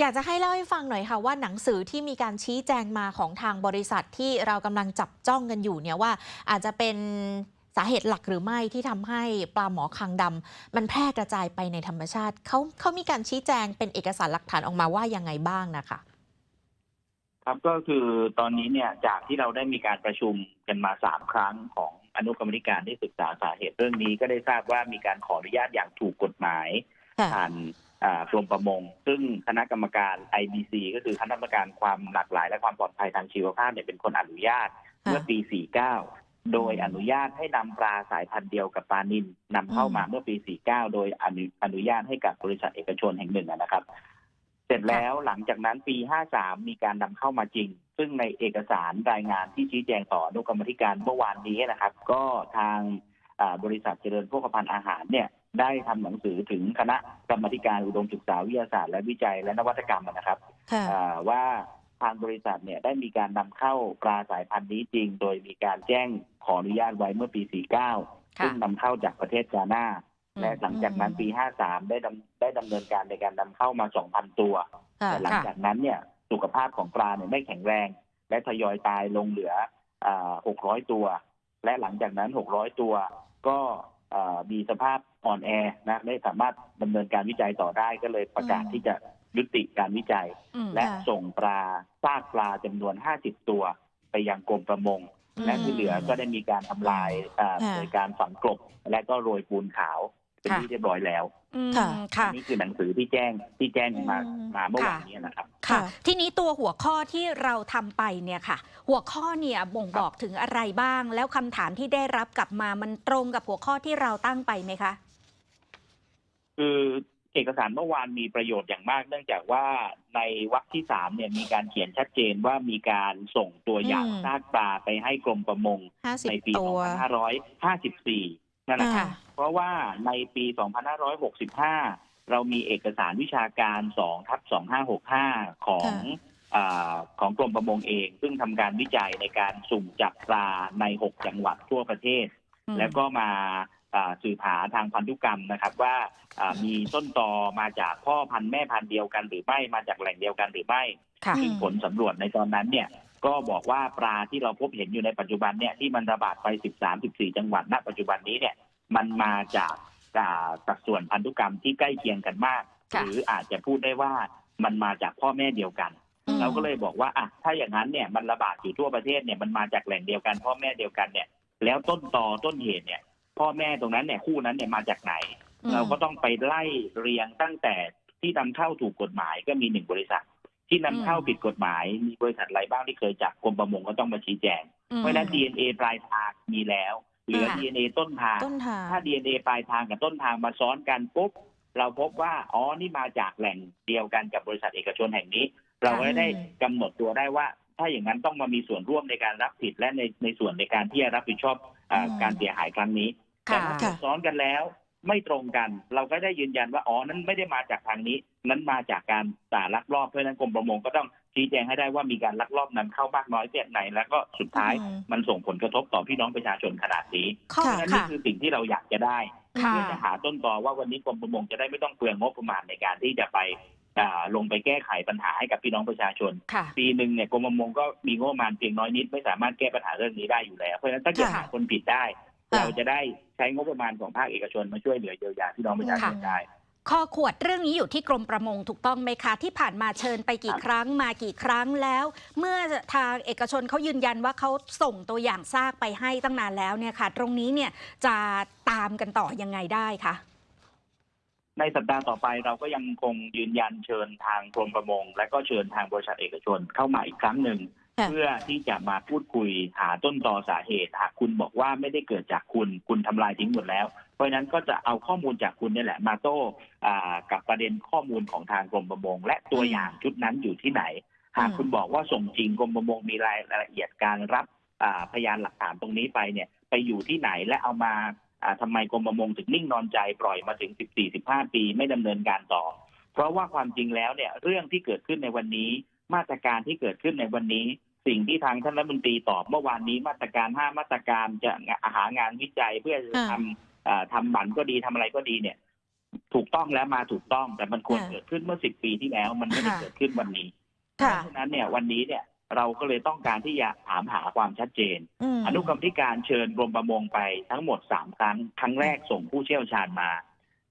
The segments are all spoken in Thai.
อยากจะให้เล่าให้ฟังหน่อยค่ะว่าหนังสือที่มีการชี้แจงมาของทางบริษัทที่เรากำลังจับจ้องกันอยู่เนี่ยว่า อาจจะเป็นสาเหตุหลักหรือไม่ที่ทำให้ปลาหมอคางดำมันแพร่กระจายไปในธรรมชาติเขาเขามีการชี้แจงเป็นเอกสารหลักฐานออกมาว่ายังไงบ้างนะคะ ครับก็คือตอนนี้เนี่ยจากที่เราได้มีการประชุมกันมาสามครั้งของอนุกรรมธิการที่ศึกษาสาเหตุเรื่องนี้ก็ได้ทราบว่ามีการขออนุญาตอย่างถูกกฎหมายค่ะผ่านอ่า กรมประมง ซึ่งคณะกรรมการ IBC ก็คือคณะกรรมการความหลากหลาย และความปลอดภัยทางชีวภาพเนี่ยเป็นคนอนุญาตเมื่อปี 49 โดยอนุญาตให้นำปลาสายพันธุ์เดียวกับปลานิลนำเข้ามาเมื่อปี 49 โดยอนุอนุญาตให้กับบริษัทเอกชนแห่งหนึ่งนะครับ เสร็จแล้วหลังจากนั้นปี 53 มีการนำเข้ามาจริง ซึ่งในเอกสารรายงานที่ชี้แจงต่ออนุกรรมธิการเมื่อวานนี้นะครับ ก็ทางอ่าบริษัทเจริญโภคภัณฑ์อาหารเนี่ย ได้ทำหนังสือถึงคณะกรรมธิการอุดมศึกษาวิทยาศาสตร์และวิจัยและนวัตกรรมนะครับค่ะอ่าว่าทางบริษัทเนี่ยได้มีการนำเข้าปลาสายพันธุ์นี้จริง โดยมีการแจ้งขออนุญาตไว้เมื่อปี 49 ซึ่งนำเข้าจากประเทศกาหน้า และหลังจากนั้นปี 53 ได้ดำได้ดำเนินการในการนำเข้ามา 2,000 ตัวค่ะแต่หลังจากนั้นเนี่ยสุขภาพของปลาเนี่ยไม่แข็งแรง และทยอยตายลงเหลืออ่า600 ตัว และหลังจากนั้น 600 ตัวก็อ่า มีสภาพอ่อนแอนะไม่สามารถดำเนินการวิจัยต่อได้ก็เลยประกาศอืมที่จะยุติการวิจัยอืมและค่ะส่งปลาซากปลาจำนวน 50 ตัว ไปยังกรมประมงอืมและที่เหลือก็ได้มีการทำลายอ่าค่ะโดยการฝังกลบและก็โรยปูนขาว เป็นค่ะที่เรียบร้อยแล้วอืมค่ะค่ะอันนี่คือหนังสือที่แจ้งที่แจ้งมาอืมมาเมื่อวานค่ะนี้นะครับค่ะค่ะ ทีนี้ตัวหัวข้อที่เราทำไปเนี่ยค่ะ หัวข้อเนี่ยบ่งบอกถึงอะไรบ้าง แล้วคำถามที่ได้รับกลับมามันตรงกับหัวข้อที่เราตั้งไปไหมคะ คือเอกสารเมื่อวานมีประโยชน์อย่างมาก เนื่องจากว่าในวรรคที่สามเนี่ยมีการเขียนชัดเจนว่ามีการส่งตัวอย่างอืมซากปลาไปให้กรมประมงห้าสิบในปีตัว2554 นั่นแหละครับค่ะเพราะว่าในปี 2565 เรามีเอกสารวิชาการ2ทับ2565 ของค่ะอาของกรมประมงเอง ซึ่งทำการวิจัยในการสุ่มจับปลาใน 6 จังหวัดทั่วประเทศอืมแล้วก็มาอ่าสืบหาทางพันธุกรรมนะครับว่าอ่ามีต้นตอมาจากพ่อพันธุ์แม่พันธุ์เดียวกันหรือไม่มาจากแหล่งเดียวกันหรือไม่ค่ะซึ่งผลสำรวจในตอนนั้นเนี่ย ก็บอกว่าปลาที่เราพบเห็นอยู่ในปัจจุบันเนี่ยที่มันระบาดไป 13-14 จังหวัดณปัจจุบันนี้เนี่ยมันมาจากอ่าสัดส่วนพันธุกรรมที่ใกล้เคียงกันมากค่ะหรืออาจจะพูดได้ว่ามันมาจากพ่อแม่เดียวกันอืมเราก็เลยบอกว่าอะถ้าอย่างนั้นเนี่ยมันระบาดอยู่ทั่วประเทศเนี่ยมันมาจากแหล่งเดียวกัน พ่อแม่เดียวกันเนี่ย แล้วต้นตอต้นเหตุเนี่ย พ่อแม่ตรงนั้นเนี่ยคู่นั้นเนี่ยมาจากไหนอืมเราก็ต้องไปไล่เรียงตั้งแต่ที่นำเข้าถูกกฎหมายก็มีหนึ่งบริษัท ที่นำเข้าผิดกฎหมาย มีบริษัทอะไรบ้างที่เคยจับกรมประมงก็ต้องมาชี้แจงอืมเพราะฉะนั้น DNA ปลายทางมีแล้ว เหลือค่ะ DNA ต้นทางต้นทาง ถ้า DNA ปลายทางกับต้นทางมาซ้อนกันปุ๊บเราพบว่าอ๋อนี่มาจากแหล่งเดียวกันกับบริษัทเอกชนแห่งนี้ เราก็ได้กำหนดตัวได้ว่า ถ้าอย่างนั้นต้องมามีส่วนร่วมในการรับผิดและในในส่วนในการที่จะรับผิดชอบอาอืมการเสียหายครั้งนี้แต่ค่ะถ้าซ้อนกันแล้ว ไม่ตรงกัน เราก็ได้ยืนยันว่าอ๋อนั้นไม่ได้มาจากทางนี้ นั้นมาจากการสาลักลอบเพราะฉะนั้นกรมประมงก็ต้องชี้แจงให้ได้ว่ามีการลักลอบนำเข้ามากน้อยแค่ไหน แล้วก็สุดท้ายอืมมันส่งผลกระทบต่อพี่น้องประชาชนขนาดนี้ข้อเพค่ะราะฉะนั้นนี่ค่ะคือสิ่งที่เราอยากจะได้ค่ะเพื่อจะหาต้นตอว่าวันนี้กรมประมงจะได้ไม่ต้องเปลืองงบประมาณในการที่จะไปอ่าลงไปแก้ไขปัญหาให้กับพี่น้องประชาชนค่ะปีหนึ่งเนี่ยกรมประมงก็มีงบประมาณเพียงน้อยนิด ไม่สามารถแก้ปัญหาเรื่องนี้ได้อยู่แล้ว เพราะฉะนั้นถ้าเกิดค่ะหาคนผิดได้ค่ะ เราจะได้ใช้งบประมาณของภาคเอกชนมาช่วยเหลือเยียวยาพี่น้องประชาชนค่ะได้ข้อขวดเรื่องนี้อยู่ที่กรมประมงถูกต้องไหมคะ ที่ผ่านมาเชิญไปกี่ครั้งมากี่ครั้งแล้ว เมื่อทางเอกชนเขายืนยันว่าเขาส่งตัวอย่างซากไปให้ตั้งนานแล้วเนี่ยค่ะ ตรงนี้เนี่ยจะตามกันต่อยังไงได้คะในสัปดาห์ต่อไปเราก็ยังคงยืนยันเชิญทางกรมประมง และก็เชิญทางบริษัทเอกชนเข้ามาอีกครั้งหนึ่งค่ะ เพื่อที่จะมาพูดคุยหาต้นตอสาเหตุหากคุณบอกว่าไม่ได้เกิดจากคุณคุณทำลายทิ้งหมดแล้ว เพราะฉะนั้นก็จะเอาข้อมูลจากคุณนี่แหละมาโต้อ่ากับประเด็นข้อมูลของทางกรมประมง และตัวอย่างชุดนั้นอยู่ที่ไหน หากคุณบอกว่าส่งจริงกรมประมงมีรายละเอียดการรับอ่าพยานหลักฐานตรงนี้ไปเนี่ยไปอยู่ที่ไหนและเอามาอ่าทำไมกรมประมงถึงนิ่งนอนใจปล่อยมาถึง 14-15 ปีไม่ดำเนินการต่อ เพราะว่าความจริงแล้วเนี่ยเรื่องที่เกิดขึ้นในวันนี้มาตรการที่เกิดขึ้นในวันนี้ สิ่งที่ทางท่านรัฐมนตรีตอบเมื่อวานนี้มาตรการห้ามาตรการจะหางานวิจัยเพื่อจะอ่าทำอ่าทำบันก็ดีทำอะไรก็ดีเนี่ย ถูกต้องแล้วมาถูกต้อง แต่มันควรค่ะเกิดขึ้นเมื่อสิบปีที่แล้ว มันไม่ได้ค่ะเกิดขึ้นวันนี้เพค่ะราะฉะนั้นเนี่ยวันนี้เนี่ยเราก็เลยต้องการที่จะถามหาความชัดเจนมอนุกรรมธิการเชิญกรมประมงไปทั้งหมดสามครั้ง ครั้งแรกส่งผู้เชี่ยวชาญมา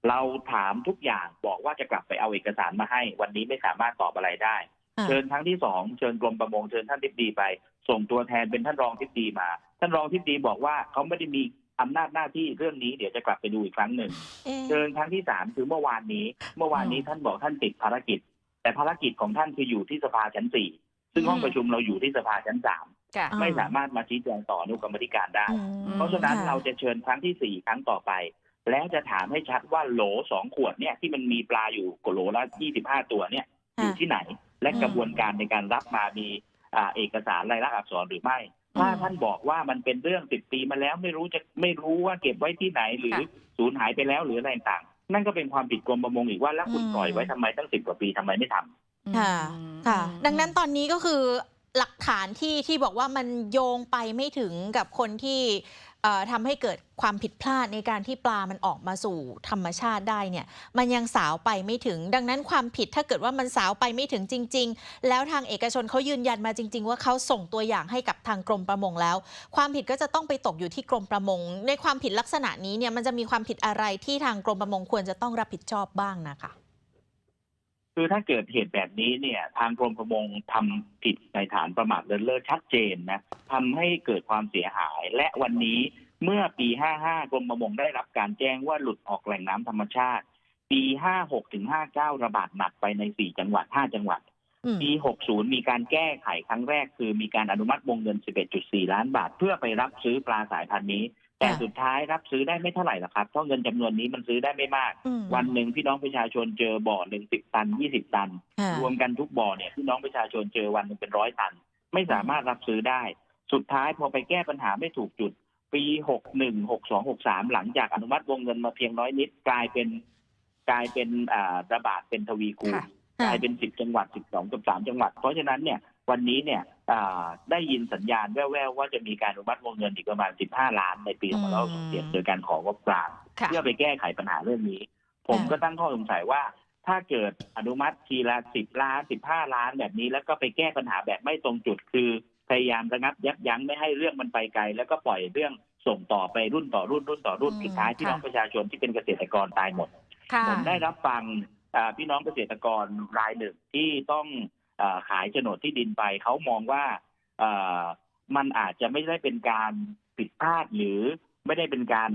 เราถามทุกอย่างบอกว่าจะกลับไปเอาเอกสารมาให้ วันนี้ไม่สามารถตอบอะไรได้ค่ะ เชิญครั้งที่สองเชิญกรมประมงเชิญท่านทิบดีไป ส่งตัวแทนเป็นท่านรองทิบดีมา ท่านรองทิบดีบอกว่าเขาไม่ได้มีอำนาจหน้าที่เรื่องนี้เดี๋ยวจะกลับไปดูอีกครั้งหนึ่งเอ๊ะเชิญครั้งที่สามคือเมื่อวานนี้ เมื่อวานนี้อืมท่านบอกท่านติดภารกิจ แต่ภารกิจของท่านคืออยู่ที่สภาชั้นสี่ซึ่งห้องอืมประชุมเราอยู่ที่สภาชั้นสามค่ะอ่าไม่สามารถมาชี้แจงต่ออนุกรรมธิการได้อืมเพราะฉะนั้นค่เราจะเชิญครั้งที่สี่ครั้งต่อไป แล้วจะถามให้ชัดว่าโหลสองขวดเนี่ยที่มันมีปลาอยู่โหลละยี่สิบห้าตัวเนี่ยอยู่ที่ไหน และอืมกระบวนการในการรับมามีอ่าเอกสารลายลักษณ์อักษรหรือไม่ ถ้าอืมท่านบอกว่ามันเป็นเรื่องสิบปีมาแล้วไม่รู้จะไม่รู้ว่าเก็บไว้ที่ไหนหรือค่ะสูญหายไปแล้วหรืออะไรต่างๆนั่นก็เป็นความผิดกรมประมงอีกว่าแล้วคุณอืมปล่อยไว้ทำไมตั้งสิบกว่าปีทำไมไม่ทำค่ะอืมค่ะอืมดังนั้นตอนนี้ก็คือ หลักฐานที่ที่บอกว่ามันโยงไปไม่ถึงกับคนที่ทำให้เกิดความผิดพลาดในการที่ปลามันออกมาสู่ธรรมชาติได้เนี่ย มันยังสาวไปไม่ถึง ดังนั้นความผิดถ้าเกิดว่ามันสาวไปไม่ถึงจริง ๆ แล้วทางเอกชนเขายืนยันมาจริง ๆ ว่าเขาส่งตัวอย่างให้กับทางกรมประมงแล้ว ความผิดก็จะต้องไปตกอยู่ที่กรมประมง ในความผิดลักษณะนี้เนี่ยมันจะมีความผิดอะไรที่ทางกรมประมงควรจะต้องรับผิดชอบบ้างนะคะ คือถ้าเกิดเหตุแบบนี้เนี่ย ทางกรมประมงทำผิดในฐานประมาทเลินเล่อชัดเจนนะทำให้เกิดความเสียหาย และวันนี้เมื่อปี 55 กรมประมงได้รับการแจ้งว่าหลุดออกแหล่งน้ำธรรมชาติ ปี 56 ถึง 59 ระบาดหนักไปใน 4 จังหวัด 5 จังหวัดอืมปี 60 มีการแก้ไขครั้งแรก คือมีการอนุมัติวงเงิน 11.4 ล้านบาท เพื่อไปรับซื้อปลาสายพันธุ์นี้ แต่ค่ะสุดท้ายรับซื้อได้ไม่เท่าไหร่หรอกครับเพราะเงินจำนวนนี้มันซื้อได้ไม่มากอืมวันหนึ่งพี่น้องประชาชนเจอบ่อหนึ่งสิบตันยี่สิบตันค่ะรวมกันทุกบ่อเนี่ยพี่น้องประชาชนเจอวันหนึ่งเป็นร้อยตัน ไม่สามารถรับซื้อได้ สุดท้ายพอไปแก้ปัญหาไม่ถูกจุด ปีหกหนึ่งหกสองหกสามหลังจากอนุมัติวงเงินมาเพียงน้อยนิดกลายเป็นกลายเป็นอ่าระบาดเป็นทวีคูณค่ะกลายเป็นสิบจังหวัดสิบสองกับสามจังหวัด เพราะฉะนั้นเนี่ยวันนี้เนี่ยอ่า ได้ยินสัญญาณแว่วๆว่าจะมีการอนุมัติวงเงินอีกประมาณสิบห้าล้านในปีของเราส่งเสียงโดยการของงบกลางค่ะเพื่อไปแก้ไขปัญหาเรื่องนี้ ผมก็ตั้งข้อสงสัยว่า ถ้าเกิดอนุมัติทีละสิบล้านสิบห้าล้านแบบนี้ แล้วก็ไปแก้ปัญหาแบบไม่ตรงจุด คือพยายามระงับยับยั้งไม่ให้เรื่องมันไปไกล แล้วก็ปล่อยเรื่องส่งต่อไปรุ่นต่อรุ่นรุ่นต่อรุ่นอืมสุดท้ายพี่น้องค่ะประชาชนที่เป็นเกษตรกรตายหมดค่ะผมได้รับฟังอ่าพี่น้องเกษตรกรรายหนึ่งที่ต้องอา ขายโฉนดที่ดินไปเขามองว่าอ่ามันอาจจะไม่ได้เป็นการผิดพลาดหรือไม่ได้เป็นการ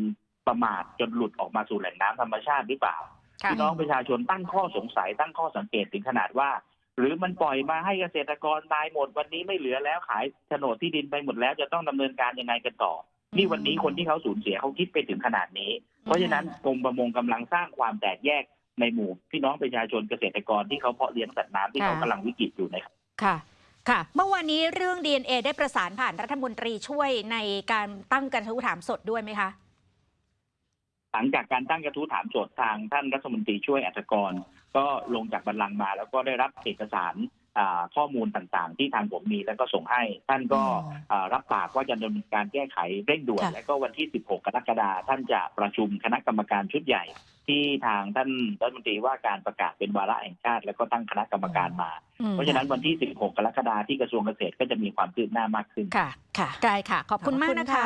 ประมาทจนหลุดออกมาสู่แหล่งน้ำธรรมชาติหรือเปล่าค่ะพี่น้องประชาชนตั้งข้อสงสัยตั้งข้อสังเกตถึงขนาดว่า หรือมันปล่อยมาให้เกษตรกรตายหมด วันนี้ไม่เหลือแล้วขายโฉนดที่ดินไปหมดแล้วจะต้องดำเนินการยังไงกันต่อ นี่วันนี้คนที่เขาสูญเสียเขาคิดไปถึงขนาดนี้ เพราะฉะนั้นกรมประมงกำลังสร้างความแตกแยก ในหมู่พี่น้องประชาชนเกษตรกรที่เขาเพาะเลี้ยงสัตว์น้ำที่เขาค่ะกำลังวิกฤตอยู่นะครับค่ะค่ะ เมื่อวานนี้เรื่อง DNA ได้ประสานผ่านรัฐมนตรีช่วยในการตั้งกระทู้ถามสดด้วยไหมคะหลังจากการตั้งกระทู้ถามโจทย์ทางท่านรัฐมนตรีช่วยอัจฉกร ก็ลงจากบัลลังก์มา แล้วก็ได้รับเอกสารอ่า ข้อมูลต่างๆ ที่ทางผมมีแล้วก็ส่งให้ ท่านก็อืมอ่ารับปากว่าจะดำเนินการแก้ไขเร่งด่วนค่ะและก็วันที่ 16 กรกฎาคมท่านจะประชุมคณะกรรมการชุดใหญ่ ที่ทางท่านรัฐมนตรีว่าการประกาศเป็นวาระแห่งชาติ แล้วก็ตั้งคณะกรรมการมาอืมเพราะฉะนั้นวันที่ 16 กรกฎาคมที่กระทรวงเกษตรก็จะมีความคืบหน้ามากขึ้นค่ะค่ะได้ค่ะ ขอบคุณมากนะคะ